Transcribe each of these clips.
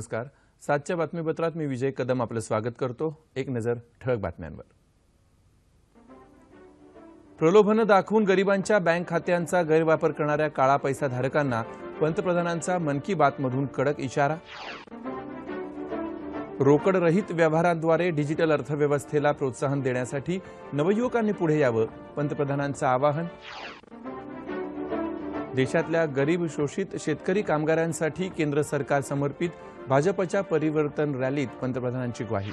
नमस्कार. सातच्या बातमीपत्रात मी विजय कदम आपलं स्वागत करतो. एक नजर ठळक बातम्यांवर. प्रलोभनं दाखवून गरिबांच्या बँक खात्यांचा गैरवापर करणाऱ्या काळा पैसा धारकांना पंतप्रधानांचा मन की बातमधून कडक इशारा. रोकडरहित व्यवहारांद्वारे डिजिटल अर्थव्यवस्थेला प्रोत्साहन देण्यासाठी नवयुवकांनी पुढे यावं पंतप्रधानांचं आवाहन. देशातल्या गरीब शोषित शेतकरी कामगारांसाठी केंद्र सरकार समर्पित भाजपच्या परिवर्तन रॅलीत पंतप्रधानांची ग्वाही.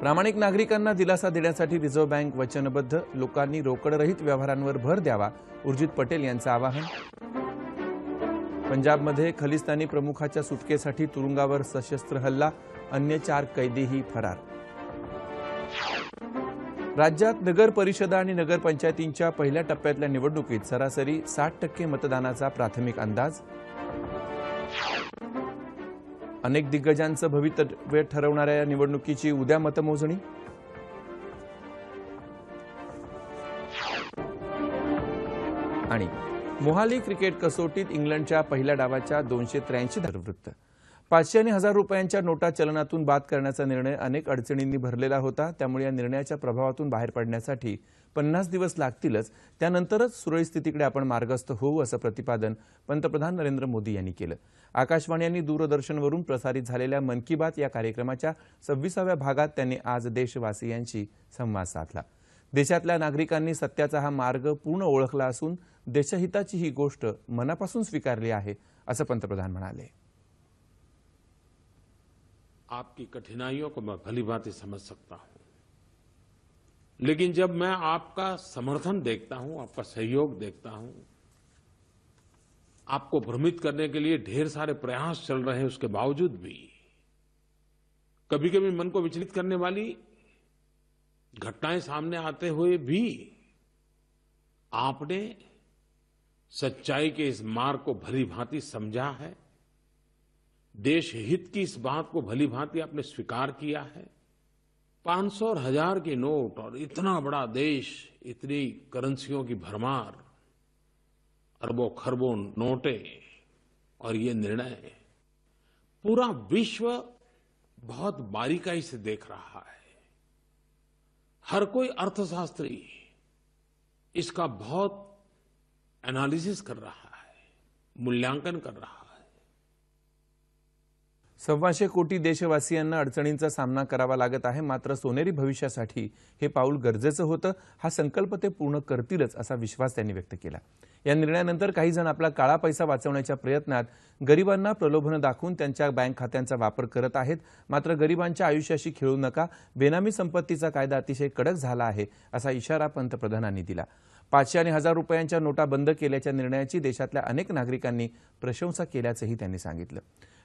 प्रामाणिक नागरिकांना दिलासा देण्यासाठी रिझर्व्ह बँक वचनबद्ध लोकांनी रोकडरहित व्यवहारांवर भर द्यावा उर्जित पटेल यांचं आवाहन. पंजाबमध्ये खलिस्तानी प्रमुखाच्या सुटकेसाठी तुरुंगावर सशस्त्र हल्ला अन्य चार कैदीही फरार. राज्यात नगर परिषदा आणि नगरपंचायतींच्या पहिल्या टप्प्यातल्या निवडणुकीत सरासरी साठ टक्के मतदानाचा प्राथमिक अंदाज. अनेक दिग्गजांचं भवितव्य ठरवणाऱ्या या निवडणुकीची उद्या मतमोजणी. आणि मोहाली क्रिकेट कसोटीत इंग्लंडच्या पहिल्या डावाच्या दोनशे त्र्याऐंशी वृत्त. पाचशे आणि हजार रुपयांच्या नोटा चलनातून बाद करण्याचा निर्णय अनेक अडचणींनी भरलेला होता. त्यामुळे या निर्णयाच्या प्रभावातून बाहेर पडण्यासाठी पन्नास दिवस लागतीलच. त्यानंतरच सुरळीत स्थितीकडे आपण मार्गस्थ होऊ असं प्रतिपादन पंतप्रधान नरेंद्र मोदी यांनी केलं. आकाशवाणी आणि दूरदर्शनवरून प्रसारित झालेल्या मन की बात या कार्यक्रमाच्या सव्वीसाव्या भागात त्यांनी आज देशवासियांशी संवाद साधला. देशातल्या नागरिकांनी सत्याचा हा मार्ग पूर्ण ओळखला असून देशहिताची ही गोष्ट मनापासून स्वीकारली आहे असं पंतप्रधान म्हणाले. आपकी कठिनाइयों को मैं भली भांति समझ सकता हूँ। लेकिन जब मैं आपका समर्थन देखता हूँ, आपका सहयोग देखता हूँ, आपको भ्रमित करने के लिए ढेर सारे प्रयास चल रहे हैं, उसके बावजूद भी कभी कभी मन को विचलित करने वाली घटनाएँ सामने आते हुए भी आपने सच्चाई के इस मार्ग को भली भांति समझा है। देश हित की इस बात को भली भांति आपने स्वीकार किया है। पाँच सौ और हज़ार के नोट और इतना बड़ा देश, इतनी करेंसियों की भरमार अरबों खरबों नोटे और ये निर्णय पूरा विश्व बहुत बारीकाई से देख रहा है। हर कोई अर्थशास्त्री इसका बहुत एनालिसिस कर रहा है, मूल्यांकन कर रहा है सव्वाशे कोटी देशवासियांना अडचणींचा सामना करावा लागत आहे. मात्र सोनेरी भविष्यासाठी हे पाऊल गरजेचं होतं. हा संकल्प ते पूर्ण करतीलच असा विश्वास त्यांनी व्यक्त केला. या निर्णयानंतर काही जण आपला काळा पैसा वाचवण्याच्या प्रयत्नात गरिबांना प्रलोभनं दाखवून त्यांच्या बँक खात्यांचा वापर करत आहेत. मात्र गरिबांच्या आयुष्याशी खेळू नका. बेनामी संपत्तीचा कायदा अतिशय कडक झाला आहे असा इशारा पंतप्रधानांनी दिला. पाचशे आणि हजार रुपयांच्या नोटा बंद केल्याच्या निर्णयाची देशातल्या अनेक नागरिकांनी प्रशंसा केल्याचंही त्यांनी सांगितलं.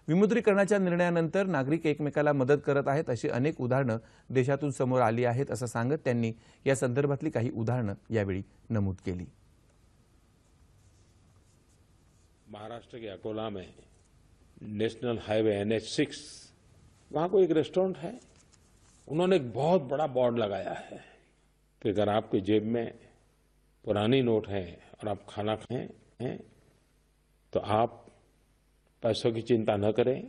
विमुद्रीकरणाच्या निर्णयानंतर नागरिक एकमेकाला मदत करत आहेत अशी अनेक उदाहरणं देशातून समोर आली आहेत असं सांगत त्यांनी या संदर्भातली काही उदाहरणं यावेळी नमूद केली. महाराष्ट्र के अकोला में national highway N H six, वहाँ को एक रेस्टोरेंट है? उन्होंने एक बहुत बड़ा बोर्ड लगाया है कि अगर आपके जेब में पुरानी नोट है और आप खाना खाएँ, हैं तो आप पैसों की चिंता न करें।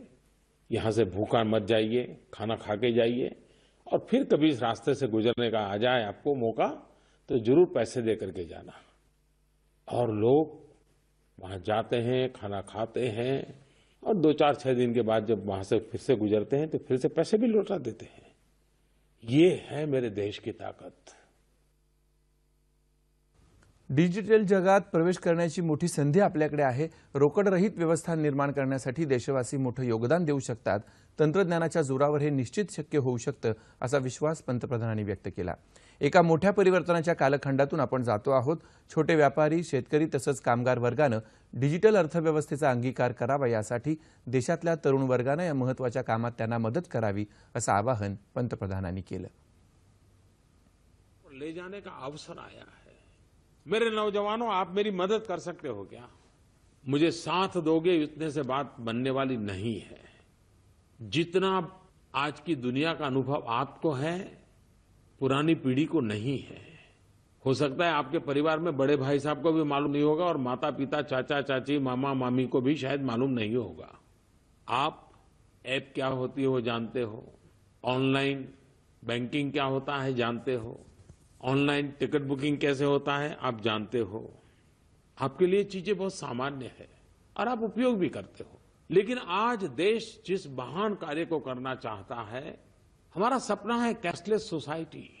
यहाँ से भूखा मत जाइए, खाना खा के जाइए और फिर कभी इस रास्ते से गुजरने का आ जाए आपको मौका तो ज़रूर पैसे दे करके जाना। और लोग वहाँ जाते हैं, खाना खाते हैं और दो चार छह दिन के बाद जब वहाँ से फिर से गुजरते हैं तो फिर से पैसे भी लौटा देते हैं। ये है मेरे देश की ताकत। डिजिटल जगात प्रवेश करण्याची मोठी संधी आपल्याकडे आहे. रोकडरहित व्यवस्था निर्माण करण्यासाठी देशवासी मोठं योगदान देऊ शकतात. तंत्रज्ञानाच्या जोरावर हे निश्चित शक्य होऊ शकतं असा विश्वास पंतप्रधानांनी व्यक्त केला. एका मोठ्या परिवर्तनाच्या कालखंडातून आपण जातो आहोत. छोटे व्यापारी शेतकरी तसंच कामगार वर्गानं डिजिटल अर्थव्यवस्थेचा अंगीकार करावा यासाठी देशातल्या तरुण वर्गानं या महत्त्वाच्या कामात त्यांना मदत करावी असं आवाहन पंतप्रधानांनी केलं. ले जाने का अवसर आया है? मेरे नौजवानों, आप मेरी मदद कर सकते हो क्या? मुझे साथ दोगे, इतने से बात बनने वाली नहीं है। जितना आज की दुनिया का अनुभव आपको है, पुरानी पीढ़ी को नहीं है। हो सकता है आपके परिवार में बड़े भाई साहब को भी मालूम नहीं होगा और माता पिता चाचा, चाची, मामा, मामी को भी शायद मालूम नहीं होगा। आप ऐप क्या होती है वो जानते हो? ऑनलाइन बैंकिंग क्या होता है जानते हो? ऑनलाइन टिकट बुकिंग कैसे होता है, आप जानते हो। आपके लिए चीज़ें बहुत सामान्य है और आप उपयोग भी करते हो। लेकिन आज देश जिस महान कार्य को करना चाहता है, हमारा सपना है कैशलेस सोसाइटी।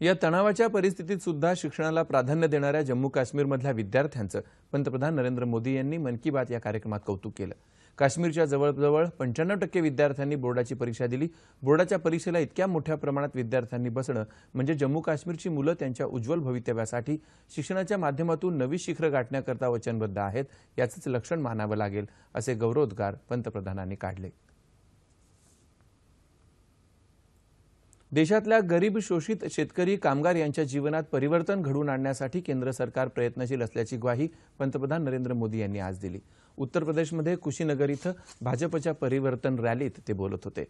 या तणावाच्या परिस्थितीत सुद्धा शिक्षणाला प्राधान्य देणाऱ्या जम्मू काश्मीरमधल्या विद्यार्थ्यांचं पंतप्रधान नरेंद्र मोदी यांनी मन की बात या कार्यक्रमात कौतुक केलं. काश्मीरच्या जवळजवळ पंच्याण्णव टक्के विद्यार्थ्यांनी बोर्डाची परीक्षा दिली. बोर्डाच्या परीक्षेला इतक्या मोठ्या प्रमाणात विद्यार्थ्यांनी बसणं म्हणजे जम्मू काश्मीरची मुलं त्यांच्या उज्ज्वल भवितव्यासाठी शिक्षणाच्या माध्यमातून नवी शिखरं गाठण्याकरता वचनबद्ध आहेत याचंच लक्षण मानावं लागेल असे गौरवोद्गार पंतप्रधानांनी काढले. देशातल्या गरीब शोषित शेतकरी कामगार यांच्या जीवनात परिवर्तन घडवून आणण्यासाठी केंद्र सरकार प्रयत्नशील असल्याची ग्वाही पंतप्रधान नरेंद्र मोदी यांनी आज दिली. उत्तर प्रदेशमध्ये कुशीनगर इथं भाजपच्या परिवर्तन रॅलीत ते बोलत होते.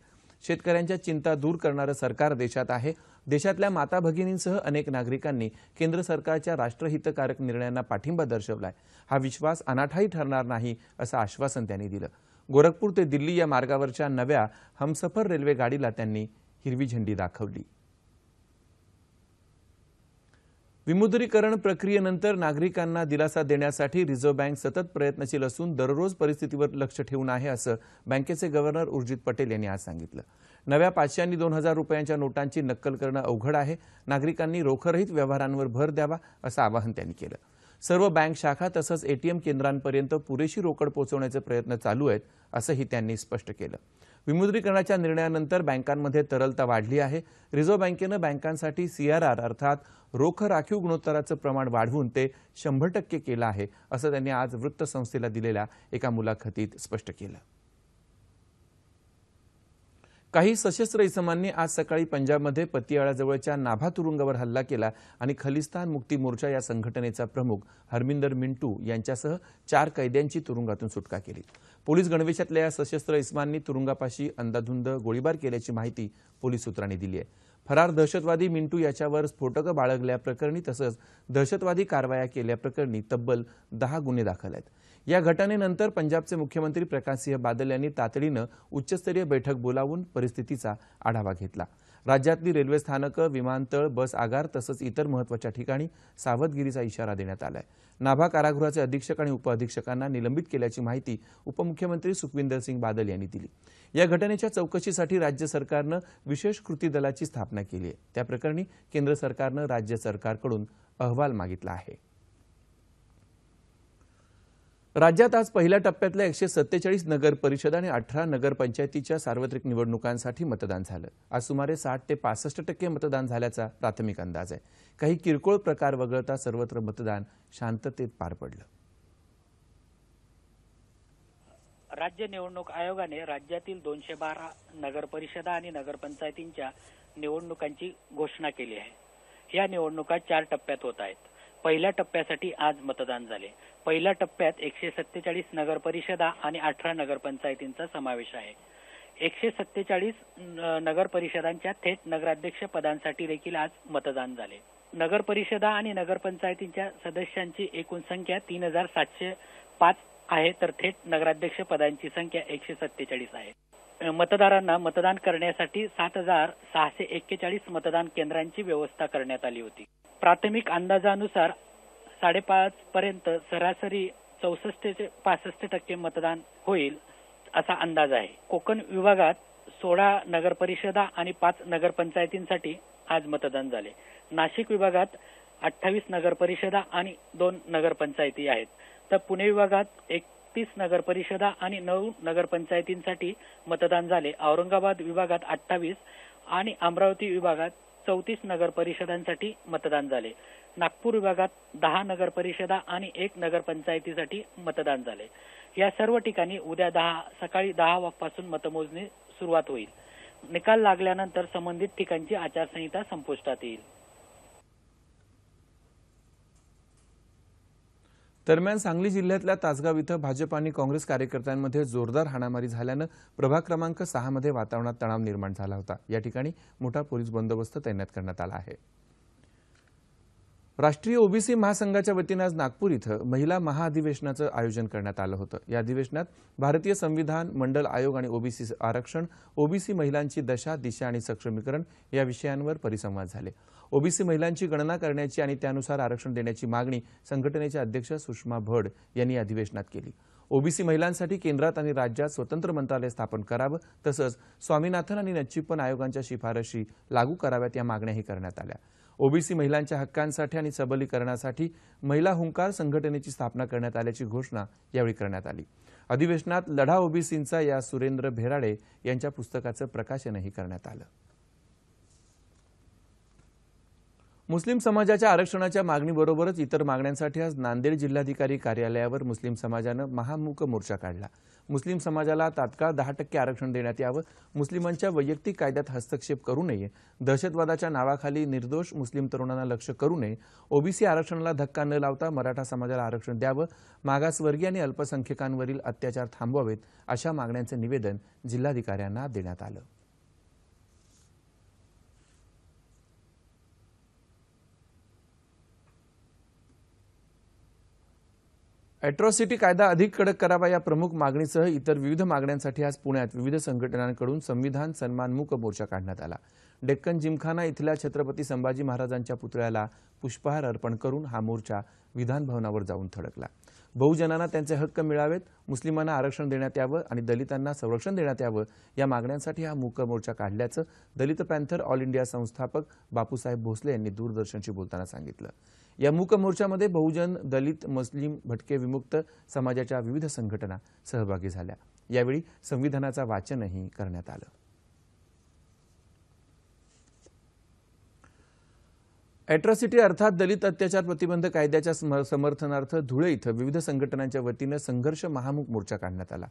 शेतकऱ्यांच्या चिंता दूर करणारं सरकार देशात आहे. देशातल्या माता भगिनींसह अनेक नागरिकांनी केंद्र सरकारच्या राष्ट्रहितकारक निर्णयांना पाठिंबा दर्शवलाय. हा विश्वास अनाठाही ठरणार नाही असं आश्वासन त्यांनी दिलं. गोरखपूर ते दिल्ली या मार्गावरच्या नव्या हमसफर रेल्वे गाडीला त्यांनी हिरवी झेंडी दाखवली. विमुद्रीकरण प्रक्रियेनंतर नागरिकांना दिलासा देण्यासाठी रिझर्व्ह बँक सतत प्रयत्नशील असून दररोज परिस्थितीवर लक्ष ठेवून आहे असं बँकेचे गव्हर्नर उर्जित पटेल यांनी आज सांगितलं. नव्या पाचशे आणि दोन हजार रुपयांच्या नोटांची नक्कल करणं अवघड आहे. नागरिकांनी रोखरहित व्यवहारांवर भर द्यावा असं आवाहन त्यांनी केलं. सर्व बँक शाखा तसंच एटीएम केंद्रांपर्यंत पुरेशी रोकड पोहोचवण्याचे प्रयत्न चालू आहेत असंही त्यांनी स्पष्ट केलं. विमुद्रीकरणाच्या निर्णयानंतर बँकांमध्ये तरलता वाढली आहे. रिझर्व्ह बँकेनं बँकांसाठी सीआरआर अर्थात रोख राखीव गुणोत्तराचं प्रमाण वाढवून ते शंभर टक्के केलं आहे असं त्यांनी आज वृत्तसंस्थेला दिलेल्या एका मुलाखतीत स्पष्ट केलं. काही सशस्त्र इसमांनी आज सकाळी पंजाबमध्ये पतियाळाजवळच्या नाभा तुरुंगावर हल्ला केला आणि खलिस्तान मुक्ती मोर्चा या संघटनेचा प्रमुख हरमिंदर मिंटू यांच्यासह चार कैद्यांची तुरुंगातून सुटका केली. पोलीस गणवेशातल्या या सशस्त्र इसमांनी तुरुंगापाशी अंदाधुंद गोळीबार केल्याची माहिती पोलीस सूत्रांनी दिली आहे. फरार दहशतवादी मिंटू याच्यावर स्फोटकं बाळगल्याप्रकरणी तसंच दहशतवादी कारवाया केल्याप्रकरणी तब्बल दहा गुन्हे दाखल आहेत. या घटनेनंतर पंजाबचे मुख्यमंत्री प्रकाशसिंह बादल यांनी तातडीनं उच्चस्तरीय बैठक बोलावून परिस्थितीचा आढावा घेतला. राज्यातली रेल्वे स्थानकं विमानतळ बस आगार तसंच इतर महत्त्वाच्या ठिकाणी सावधगिरीचा इशारा देण्यात आलाय. नाभा कारागृहाचे अधीक्षक आणि उपअधीक्षकांना निलंबित केल्याची माहिती उपमुख्यमंत्री सुखविंदर सिंग बादल यांनी दिली. या घटनेच्या चौकशीसाठी राज्य सरकारनं विशेष कृती दलाची स्थापना केली आहे. त्याप्रकरणी केंद्र सरकारनं राज्य सरकारकडून अहवाल मागितला आहे. राज्यात आज पहिल्या टप्प्यातल्या एकशे सत्तेचाळीस नगर परिषद आणि अठरा नगरपंचायतीच्या सार्वत्रिक निवडणुकांसाठी मतदान झालं. आज सुमारे साठ ते पासष्ट टक्के मतदान झाल्याचा प्राथमिक अंदाज आहे. काही किरकोळ प्रकार वगळता सर्वत्र मतदान शांततेत पार पडलं. राज्य निवडणूक आयोगाने राज्यातील दोनशे बारा नगर परिषदा आणि नगरपंचायतींच्या निवडणुकांची घोषणा केली आहे. या निवडणुका चार टप्प्यात होत आहेत. पहिल्या टप्प्यासाठी आज मतदान झाले. पहिल्या टप्प्यात एकशे सत्तेचाळीस नगर परिषदा आणि अठरा नगरपंचायतींचा समावेश आहे. एकशे सत्तेचाळीस नगर परिषदांच्या थेट नगराध्यक्ष पदांसाठी देखील आज मतदान झाले. नगर परिषदा आणि नगरपंचायतींच्या सदस्यांची एकूण संख्या तीन हजार सातशे पाच आहे तर थेट नगराध्यक्ष पदांची संख्या एकशे सत्तेचाळीस आहे. मतदारांना मतदान करण्यासाठी सात हजार सहाशे एक्केचाळीस मतदान केंद्रांची व्यवस्था करण्यात आली होती. प्राथमिक अंदाजानुसार साडेपाच पर्यंत सरासरी चौसष्ट ते पासष्ट टक्के मतदान होईल असा अंदाज आहे. कोकण विभागात सोळा नगरपरिषदा आणि पाच नगरपंचायतींसाठी आज मतदान झाले. नाशिक विभागात अठ्ठावीस नगरपरिषदा आणि दोन नगरपंचायती आहेत. तर पुणे विभागात एक एकतीस नगर परिषदा आणि नऊ नगरपंचायतींसाठी मतदान झाले. औरंगाबाद विभागात अठ्ठावीस आणि अमरावती विभागात चौतीस नगर परिषदांसाठी मतदान झाले. नागपूर विभागात दहा नगर परिषदा आणि एक नगरपंचायतीसाठी मतदान झाले. या सर्व ठिकाणी उद्या दहा सकाळी दहा पासून मतमोजणी सुरुवात होईल. निकाल लागल्यानंतर संबंधित ठिकाणची आचारसंहिता संपुष्टात येईल. दरम्यान सांगली जिल्ह्यातल्या तासगाव इथं भाजप आणि काँग्रेस कार्यकर्त्यांमध्ये जोरदार हाणामारी झाल्यानं प्रभाग क्रमांक सहामध्ये वातावरणात तणाव निर्माण झाला होता. या ठिकाणी मोठा पोलीस बंदोबस्त तैनात करण्यात आला आहे. राष्ट्रीय ओबीसी महासंघाच्या वतीनं आज नागपूर इथं महिला महाअधिवेशनाचं आयोजन करण्यात आलं होतं. या अधिवेशनात भारतीय संविधान मंडल आयोग आणि ओबीसी आरक्षण ओबीसी महिलांची दशा दिशा आणि सक्षमीकरण या विषयांवर परिसंवाद झाले. ओबीसी महिलांची गणना करण्याची आणि त्यानुसार आरक्षण देण्याची मागणी संघटनेचे अध्यक्ष सुषमा भड यांनी या अधिवेशनात केली. ओबीसी महिलांसाठी केंद्रात आणि राज्यात स्वतंत्र मंत्रालय स्थापन करावं तसंच स्वामीनाथन आणि नच्चिप्पन आयोगांच्या शिफारशी लागू कराव्यात या मागण्याही करण्यात आल्या. ओबीसी महिलांच्या हक्कांसाठी आणि सबलीकरणासाठी महिला हुंकार संघटनेची स्थापना करण्यात आल्याची घोषणा यावेळी करण्यात आली. अधिवेशनात लढा ओबीसींचा या सुरेंद्र भेराडे यांच्या पुस्तकाचं प्रकाशनही करण्यात आलं. मुस्लिम समाजाच्या आरक्षणाच्या मागणीबरोबरच इतर मागण्यांसाठी आज नांदेड जिल्हाधिकारी कार्यालयावर मुस्लिम समाजानं महामूक मोर्चा काढला. मुस्लिम समाजाला तात्काळ दहा टक्के आरक्षण देण्यात यावं मुस्लिमांच्या वैयक्तिक कायद्यात हस्तक्षेप करू नये दहशतवादाच्या नावाखाली निर्दोष मुस्लिम तरुणांना लक्ष करू नये ओबीसी आरक्षणाला धक्का न लावता मराठा समाजाला आरक्षण द्यावं मागासवर्गीय आणि अल्पसंख्यकांवरील अत्याचार थांबवावेत अशा मागण्यांचं निवेदन जिल्हाधिकाऱ्यांना देण्यात आलं. अॅट्रॉसिटी कायदा अधिक कडक करावा या प्रमुख मागणीसह इतर विविध मागण्यांसाठी आज पुण्यात विविध संघटनांकडून संविधान सन्मान मूक मोर्चा काढण्यात आला. डेक्कन जिमखाना इथल्या छत्रपती संभाजी महाराजांच्या पुतळ्याला पुष्पहार अर्पण करून हा मोर्चा विधान भवनावर जाऊन थडकला. बहुजनांना त्यांचे हक्क मिळावेत मुस्लिमांना आरक्षण देण्यात यावं आणि दलितांना संरक्षण देण्यात यावं या मागण्यांसाठी हा मूक मोर्चा काढल्याचं दलित पॅन्थर ऑल इंडिया संस्थापक बापूसाहेब भोसले यांनी दूरदर्शनशी बोलताना सांगितलं. या मूक मोर्चामध्ये बहुजन दलित मुस्लिम भटके विमुक्त समाजाच्या विविध संघटना सहभागी झाल्या. यावेळी संविधानाचा वाचनही करण्यात आलं. अॅट्रॉसिटी अर्थात दलित अत्याचार प्रतिबंध कायद्याच्या समर्थनार्थ धुळे इथं विविध संघटनांच्या वतीनं संघर्ष महामूक मोर्चा काढण्यात आला.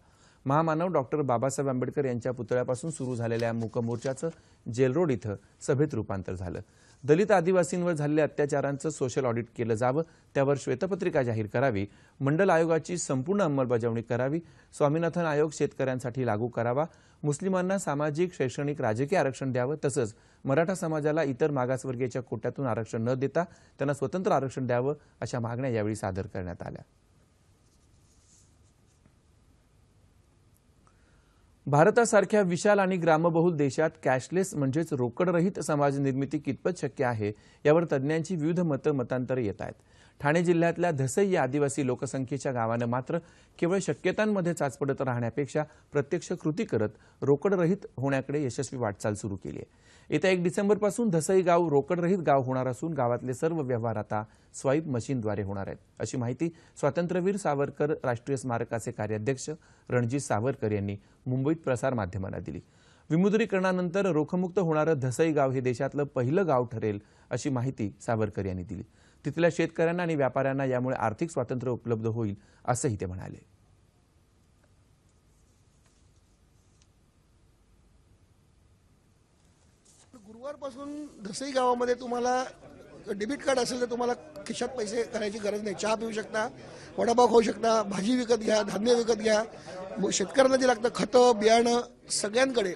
महामानव डॉक्टर बाबासाहेब आंबेडकर यांच्या पुतळ्यापासून सुरू झालेल्या मूक मोर्चाचं जेलरोड इथं सभेत रूपांतर झालं. दलित आदिवासींवर झालेल्या अत्याचारांचं सोशल ऑडिट केलं जावं. त्यावर श्वेतपत्रिका जाहीर करावी. मंडल आयोगाची संपूर्ण अंमलबजावणी करावी. स्वामीनाथन आयोग शेतकऱ्यांसाठी लागू करावा. मुस्लिमांना सामाजिक शैक्षणिक राजकीय आरक्षण द्यावं. तसंच मराठा समाजाला इतर मागासवर्गीयच्या कोट्यातून आरक्षण न देता त्यांना स्वतंत्र आरक्षण द्यावं अशा मागण्या यावेळी सादर करण्यात आल्या. भारतासारख्या विशाल आणि ग्रामबहुल देशात कॅशलेस म्हणजेच रोकडरहित समाज निर्मिती कितपत शक्य आहे यावर तज्ज्ञांची विविध मतं मतांतर येत आहेत. ठाणे जिल्ह्यातल्या धसई या आदिवासी लोकसंख्येच्या गावानं मात्र केवळ शक्यतांमध्ये चाचपडत राहण्यापेक्षा प्रत्यक्ष कृती करत रोकडरहित होण्याकडे यशस्वी वाटचाल सुरू केली आहे. येत्या एक डिसेंबरपासून धसई गाव रोकडरहित गाव होणार असून गावातले सर्व व्यवहार आता स्वाईप मशीनद्वारे होणार आहेत. अशी माहिती स्वातंत्र्यवीर सावरकर राष्ट्रीय स्मारकाचे कार्याध्यक्ष रणजित सावरकर यांनी मुंबईत प्रसारमाध्यमांना दिली. विमुद्रीकरणानंतर रोखमुक्त होणारं धसई गाव हे देशातलं पहिलं गाव ठरेल अशी माहिती सावरकर यांनी दिली. तिथल्या शेतकऱ्यांना आणि व्यापाऱ्यांना यामुळे आर्थिक स्वातंत्र्य उपलब्ध होईल असंही ते म्हणाले. गुरुवारपासून धसई गावामध्ये तुम्हाला डेबिट कार्ड असेल तर तुम्हाला खिशात पैसे करायची गरज नाही. चहा पिऊ शकता वडापाव खाऊ शकता भाजी विकत घ्या धान्य विकत घ्या. मग शेतकऱ्यांना जे लागतं खतं बियाणं सगळ्यांकडे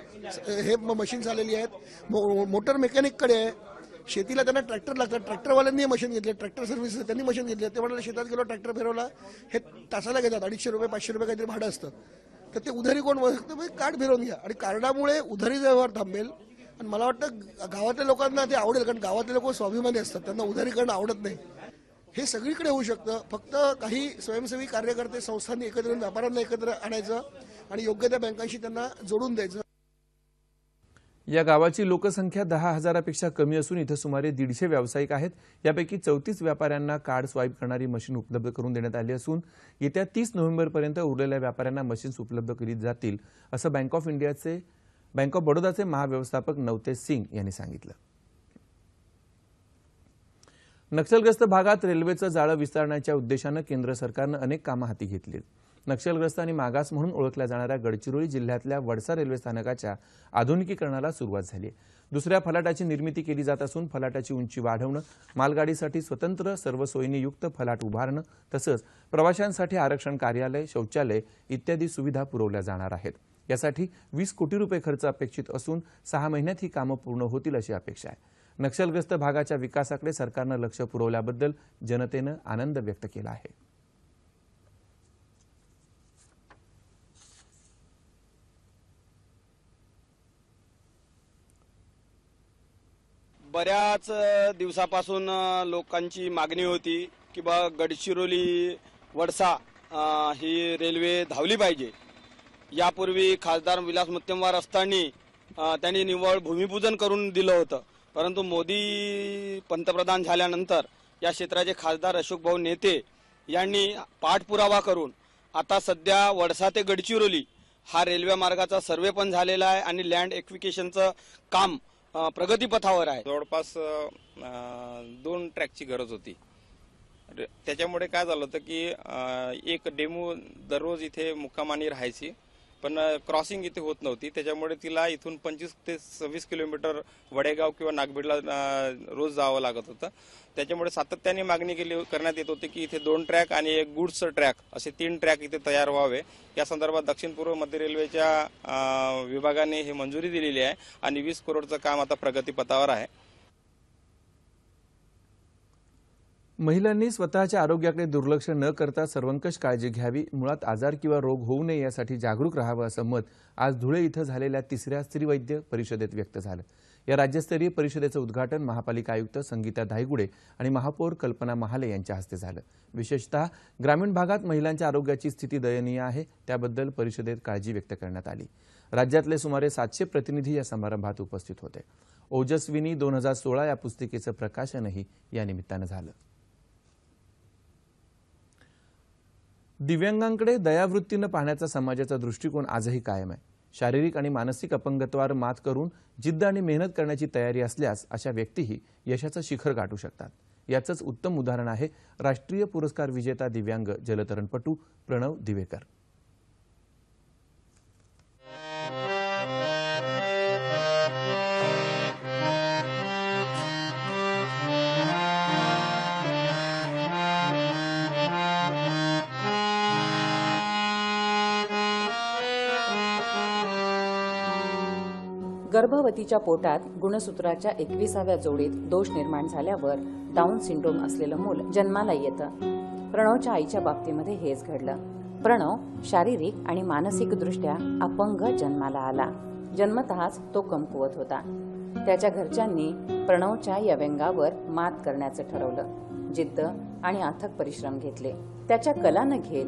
हे म- मशीन्स आलेली आहेत. मो- मोटर मेकॅनिककडे आहे शेतीला त्यांना ट्रॅक्टर लागतं ट्रॅक्टरवाल्यांनी मशीन घेतले. ट्रॅक्टर सर्व्हिस त्यांनी मशीन घेतले. ते म्हणाले शेतात गेलो ट्रॅक्टर फिरवला. हे तासाला घेतात. अडीचशे रुपये पाचशे रुपये काहीतरी भाडं असतं. तर ते उधारी कोण बघतं म्हणजे कार्ड फिरवून घ्या. आणि कार्डामुळे उधारी व्यवहार थांबेल. आणि मला वाटतं गावातल्या लोकांना ते आवडेल. कारण गावातले लोक स्वाभिमानी असतात. त्यांना उधारी करणं आवडत नाही. हे सगळीकडे होऊ शकतं. फक्त काही स्वयंसेवी कार्यकर्ते संस्थांनी एकत्र येऊन व्यापाऱ्यांना एकत्र आणायचं आणि योग्य त्या बँकांशी त्यांना जोडून द्यायचं. या गावाची लोकसंख्या दहा हजारापेक्षा कमी असून इथं सुमारे दीडशे व्यावसायिक आहेत. यापैकी चौतीस व्यापाऱ्यांना कार्ड स्वाईप करणारी मशीन उपलब्ध करून देण्यात आली असून येत्या तीस नोव्हेंबरपर्यंत उरलेल्या व्यापाऱ्यांना मशीन्स उपलब्ध केली जातील असं बँक ऑफ इंडियाचे बँक ऑफ बडोदाचे महाव्यवस्थापक नवतेज सिंग यांनी सांगितलं. नक्षलग्रस्त भागात रेल्वेचं जाळं विस्तारण्याच्या उद्देशानं केंद्र सरकारनं अनेक कामं हाती घेतली नक्षलग्रस्त आणि मागास म्हणून ओळखल्या जाणाऱ्या गडचिरोली जिल्ह्यातल्या वडसा रेल्वे स्थानकाच्या आधुनिकीकरणाला सुरुवात झाली आहे. दुसऱ्या फलाटाची निर्मिती केली जात असून फलाटाची उंची वाढवणं मालगाडीसाठी स्वतंत्र सर्व सोयींनीयुक्त फलाट उभारणं तसंच प्रवाशांसाठी आरक्षण कार्यालय शौचालय इत्यादी सुविधा पुरवल्या जाणार आहेत. यासाठी वीस कोटी रुपये खर्च अपेक्षित असून सहा महिन्यात ही कामं पूर्ण होतील अशी अपेक्षा आहे. नक्षलग्रस्त भागाच्या विकासाकडे सरकारनं लक्ष पुरवल्याबद्दल जनतेनं आनंद व्यक्त केला आहे. बऱ्याच दिवसापासून लोकांची मागणी होती की बा गडचिरोली वडसा ही रेल्वे धावली पाहिजे. यापूर्वी खासदार विलास मुत्तेमवार असताना त्यांनी निव्वळ भूमिपूजन करून दिलं होतं. परंतु मोदी पंतप्रधान झाल्यानंतर या क्षेत्राचे खासदार अशोक भाऊ नेते यांनी पाठपुरावा करून आता सध्या वडसा ते गडचिरोली हा रेल्वे मार्गाचा सर्वे पण झालेला आहे आणि लँड एक्विकेशनचं काम प्रगतीपथावर आहे. जवळपास दोन ट्रॅकची गरज होती. त्याच्यामुळे काय झालं होतं की एक डेमो दररोज इथे मुक्कामानी राहायची. पण क्रॉसिंग इथे होत नव्हती. त्याच्यामुळे तिला इथून पंचवीस ते सव्वीस किलोमीटर वडेगाव किंवा नागबीडला रोज जावं लागत होतं. त्याच्यामुळे सातत्याने मागणी केली करण्यात येत होती की इथे दोन ट्रॅक आणि एक गुड्स ट्रॅक असे तीन ट्रॅक इथे तयार व्हावे. या संदर्भात दक्षिण पूर्व मध्य रेल्वेच्या विभागाने हे मंजुरी दिलेली आहे आणि वीस करोडचं काम आता प्रगतीपथावर आहे. महिलांनी स्वतःच्या आरोग्याकडे दुर्लक्ष न करता सर्वंकष काळजी घ्यावी मुळात आजार किंवा रोग होऊ नये यासाठी जागरूक राहावं असं मत आज धुळे इथं झालेल्या तिसऱ्या स्त्रीवैद्य परिषदेत व्यक्त झालं. या राज्यस्तरीय परिषदेचं उद्घाटन महापालिका आयुक्त संगीता धायगुडे आणि महापौर कल्पना महाले यांच्या हस्ते झालं. विशेषतः ग्रामीण भागात महिलांच्या आरोग्याची स्थिती दयनीय आहे त्याबद्दल परिषदेत काळजी व्यक्त करण्यात आली. राज्यातले सुमारे सातशे प्रतिनिधी या समारंभात उपस्थित होते. ओजस्विनी दोन हजार सोळा या पुस्तिकेचं प्रकाशनही या निमित्तानं झालं. दिव्यांगांकडे दयावृत्तीनं पाहण्याचा समाजाचा दृष्टिकोन आजही कायम आहे. शारीरिक आणि मानसिक अपंगत्वावर मात करून जिद्द आणि मेहनत करण्याची तयारी असल्यास अशा व्यक्तीही यशाचं शिखर गाठू शकतात. याचंच उत्तम उदाहरण आहे राष्ट्रीय पुरस्कार विजेता दिव्यांग जलतरणपटू प्रणव दिवेकर. गर्भवतीच्या पोटात गुणसूत्राच्या एकविसाव्या जोडीत दोष निर्माण झाल्यावर डाऊन सिंड्रोम असलेलं मूल जन्माला येतं. प्रणवच्या आईच्या बाबतीमध्ये हेच घडलं. प्रणव शारीरिक आणि मानसिकदृष्ट्या अपंग जन्माला आला. जन्मतःच तो कमकुवत होता. त्याच्या घरच्यांनी प्रणवच्या या व्यंगावर मात करण्याचं ठरवलं. जिद्द आणि अथक परिश्रम घेतले. त्याच्या कलानं घेत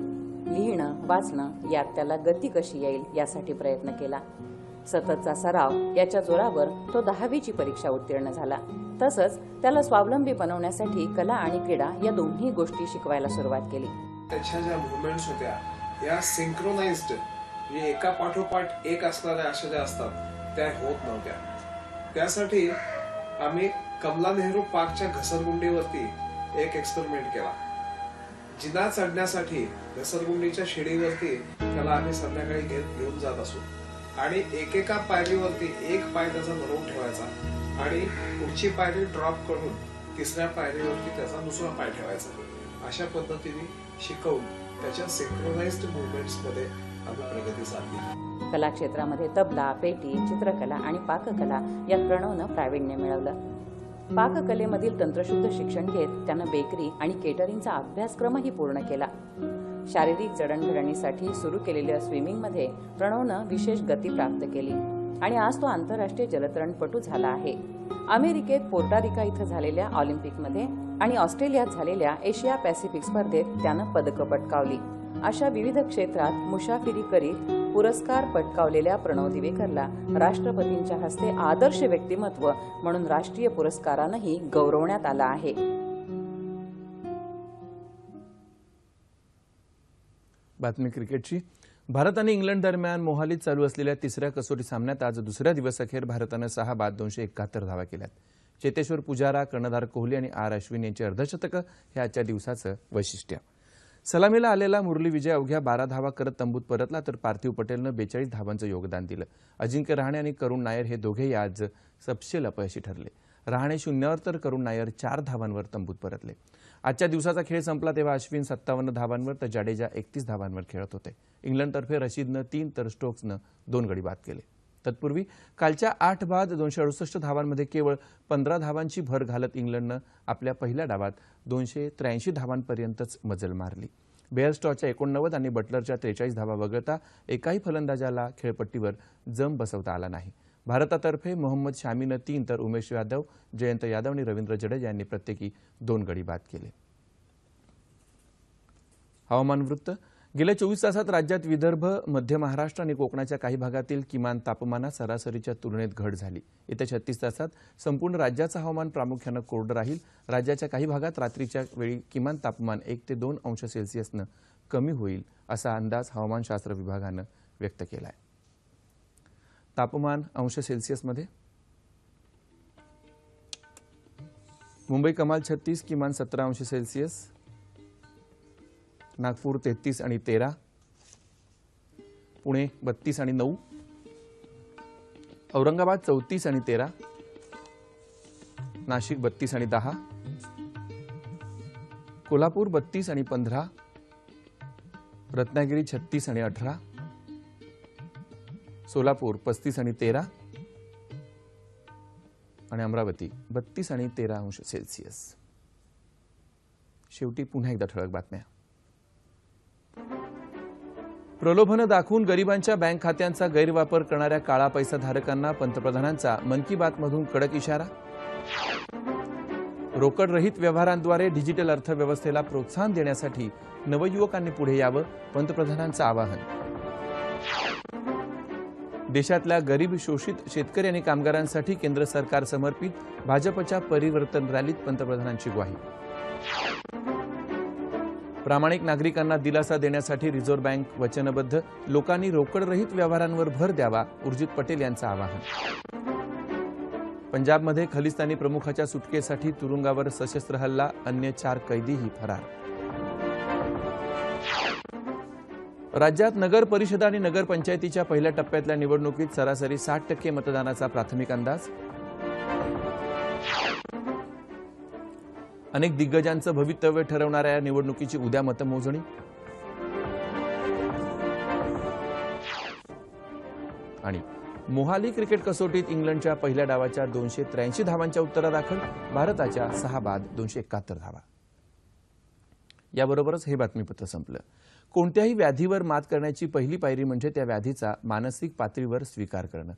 लिहिणं वाचणं यात त्याला गती कशी येईल यासाठी प्रयत्न केला. सततचा सराव याच्या जोरावर तो दहावीची परीक्षा उत्तीर्ण झाला. तसंच त्याला स्वावलंबी बनवण्यासाठी कला आणि क्रीडा या दोन्ही गोष्टी शिकवायला सुरुवात केली. त्याच्या ज्या मुवमेंट्स होत्या या सिंक्रोनाइज्ड म्हणजे एका पाठोपाठ एक असणाऱ्या अशा ज्या असतात त्या होत नव्हत्या. त्यासाठी आम्ही कमला नेहरू पार्कच्या घसरगुंडीवरती एक एक्सपेरिमेंट केला. जिना चढण्यासाठी घसरगुंडीच्या शिडीवरती त्याला आम्ही संध्याकाळी घेत घेऊन जात असू. आणि एकेका पायरीवरती एक पाय त्याचा धरून ठेवायचा आणि पुढची पायरी ड्रॉप करून तिसऱ्या पायरीवरती त्याचा दुसरा पाय ठेवायचा. अशा पद्धतीने शिकवून त्याच्या सिंक्रोनाइज्ड मुवमेंट्समध्ये आम्ही प्रगती साधली. कला क्षेत्रामध्ये तबला पेटी चित्रकला आणि पाककला या प्रणवनं प्रावीण्य मिळवलं. पाककलेमधील तंत्रशुद्ध शिक्षण घेत त्यानं बेकरी आणि केटरिंगचा अभ्यासक्रमही पूर्ण केला. शारीरिक जडणघडणीसाठी सुरू केलेल्या स्विमिंगमध्ये प्रणवनं विशेष गती प्राप्त केली. आणि आज तो आंतरराष्ट्रीय जलतरणपटू झाला आहे. अमेरिकेत पोर्टारिका इथं झालेल्या ऑलिम्पिकमध्ये आणि ऑस्ट्रेलियात झालेल्या एशिया पॅसिफिक स्पर्धेत त्यानं पदकं पटकावली. अशा विविध क्षेत्रात मुसाफिरी करीत पुरस्कार पटकावलेल्या प्रणव दिवेकरला राष्ट्रपतींच्या हस्ते आदर्श व्यक्तिमत्व म्हणून राष्ट्रीय पुरस्कारानंही गौरवण्यात आला आहे. बातमी क्रिकेटची. भारत आणि इंग्लंड दरम्यान मोहालीत चालू असलेल्या तिसऱ्या कसोटी सामन्यात आज दुसऱ्या दिवसाअखेर भारतानं सहा बाद दोनशे एकाहत्तर धावा केल्यात. चेतेश्वर पुजारा कर्णधार कोहली आणि आर अश्विन यांची अर्धशतकं हे आजच्या दिवसाचं वैशिष्ट्य. सलामीला आलेला मुरली विजय अवघ्या बारा धावा करत तंबूत परतला तर पार्थिव पटेलनं बेचाळीस धावांचं योगदान दिलं. अजिंक्य रहाणे आणि करुण नायर हे दोघेही आज सपशेल अपयशी ठरले. रहाणे शून्यावर तर करुण नायर चार धावांवर तंबूत परतले. आजच्या दिवसाचा खेळ संपला तेव्हा अश्विन सत्तावन्न धावांवर तर जाडेजा एकतीस धावांवर खेळत होते. इंग्लंडतर्फे रशीदनं तीन तर स्टोक्सनं दोन गडी बाद केले. तत्पूर्वी कालच्या आठ बाद दोनशे अडुसष्ट धावांमध्ये केवळ पंधरा धावांची भर घालत इंग्लंडनं आपल्या पहिल्या डावात दोनशे त्र्याऐंशी धावांपर्यंतच मजल मारली. बेअरस्टॉच्या एकोणनव्वद आणि बटलरच्या त्रेचाळीस धावा वगळता एकाही फलंदाजाला खेळपट्टीवर जम बसवता आला नाही. भारतातर्फे मोहम्मद शामीनं तीन तर उमेश यादव जयंत यादव आणि रवींद्र जडेजा यांनी प्रत्येकी दोन गडी बाद केले. हवामान वृत्त. गेल्या चोवीस तासात राज्यात विदर्भ मध्य महाराष्ट्र आणि कोकणाच्या काही भागातील किमान तापमानात सरासरीच्या तुलनेत घट झाली. येत्या छत्तीस तासात संपूर्ण राज्याचं हवामान प्रामुख्यानं कोरडं राहील. राज्याच्या काही भागात रात्रीच्या वेळी किमान तापमान एक ते दोन अंश सेल्सिअसनं कमी होईल असा अंदाज हवामानशास्त्र विभागानं व्यक्त केला आहे तापमान अंश सेल्सिअसमध्ये मुंबई कमाल छत्तीस किमान सतरा अंश सेल्सिअस नागपूर तेहतीस आणि तेरा. पुणे बत्तीस आणि नऊ. औरंगाबाद चौतीस आणि तेरा. नाशिक बत्तीस आणि दहा. कोल्हापूर बत्तीस आणि पंधरा. रत्नागिरी छत्तीस आणि अठरा. सोलापूर पस्तीस आणि तेरा. आणि अमरावती बत्तीस आणि तेरा अंश सेल्सिअस. शेवटी पुन्हा एकदा ठळक बातम्या. प्रलोभनं दाखवून गरिबांच्या बँक खात्यांचा गैरवापर करणाऱ्या काळा पैसा धारकांना पंतप्रधानांचा मन की बात मधून कडक इशारा. रोकडरहित व्यवहारांद्वारे डिजिटल अर्थव्यवस्थेला प्रोत्साहन देण्यासाठी नवयुवकांनी पुढे यावं पंतप्रधानांचं आवाहन. देशातल्या गरीब शोषित शेतकरी आणि कामगारांसाठी केंद्र सरकार समर्पित भाजपच्या परिवर्तन रॅलीत पंतप्रधानांची ग्वाही. प्रामाणिक नागरिकांना दिलासा देण्यासाठी रिझर्व्ह बँक वचनबद्ध लोकांनी रोकडरहित व्यवहारांवर भर द्यावा उर्जित पटेल यांचं आवाहन. पंजाबमध्ये खलिस्तानी प्रमुखाच्या सुटकेसाठी तुरुंगावर सशस्त्र हल्ला अन्य चार कैदीही फरार. राज्यात नगर परिषद आणि नगरपंचायतीच्या पहिल्या टप्प्यातल्या निवडणुकीत सरासरी साठ टक्के मतदानाचा प्राथमिक अंदाज. अनेक दिग्गजांचं भवितव्य ठरवणाऱ्या या निवडणुकीची उद्या मतमोजणी. आणि मोहाली क्रिकेट कसोटीत इंग्लंडच्या पहिल्या डावाच्या दोनशे त्र्याऐंशी धावांच्या उत्तरादाखल भारताच्या सहा बाद दोनशे एकाहत्तर धावा. याबरोबरच हे बातमीपत्र संपलं. कोणत्याही व्याधीवर मात करण्याची पहिली पायरी म्हणजे त्या व्याधीचा मानसिक पातळीवर स्वीकार करणं.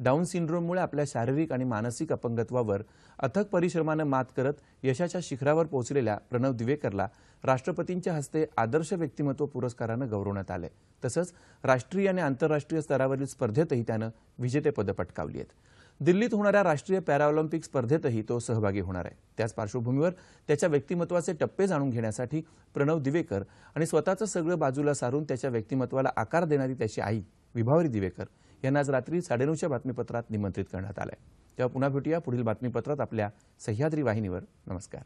डाऊन सिंड्रोममुळे आपल्या शारीरिक आणि मानसिक अपंगत्वावर अथक परिश्रमानं मात करत यशाच्या शिखरावर पोहोचलेल्या प्रणव दिवेकरला राष्ट्रपतींच्या हस्ते आदर्श व्यक्तिमत्व पुरस्कारानं गौरवण्यात आलंय. तसंच राष्ट्रीय आणि आंतरराष्ट्रीय स्तरावरील स्पर्धेतही त्यानं विजेतेपदं पटकावली आहेत. दिल्लीत होणाऱ्या राष्ट्रीय पॅराऑलिम्पिक स्पर्धेतही तो सहभागी होणार आहे. त्याच पार्श्वभूमीवर त्याच्या व्यक्तिमत्वाचे टप्पे जाणून घेण्यासाठी प्रणव दिवेकर आणि स्वतःचं सगळं बाजूला सारून त्याच्या व्यक्तिमत्वाला आकार देणारी त्याची आई विभावरी दिवेकर यांना आज रात्री साडेनऊच्या बातमीपत्रात निमंत्रित करण्यात आलंय. तेव्हा पुन्हा भेटूया पुढील बातमीपत्रात आपल्या सह्याद्री वाहिनीवर. नमस्कार.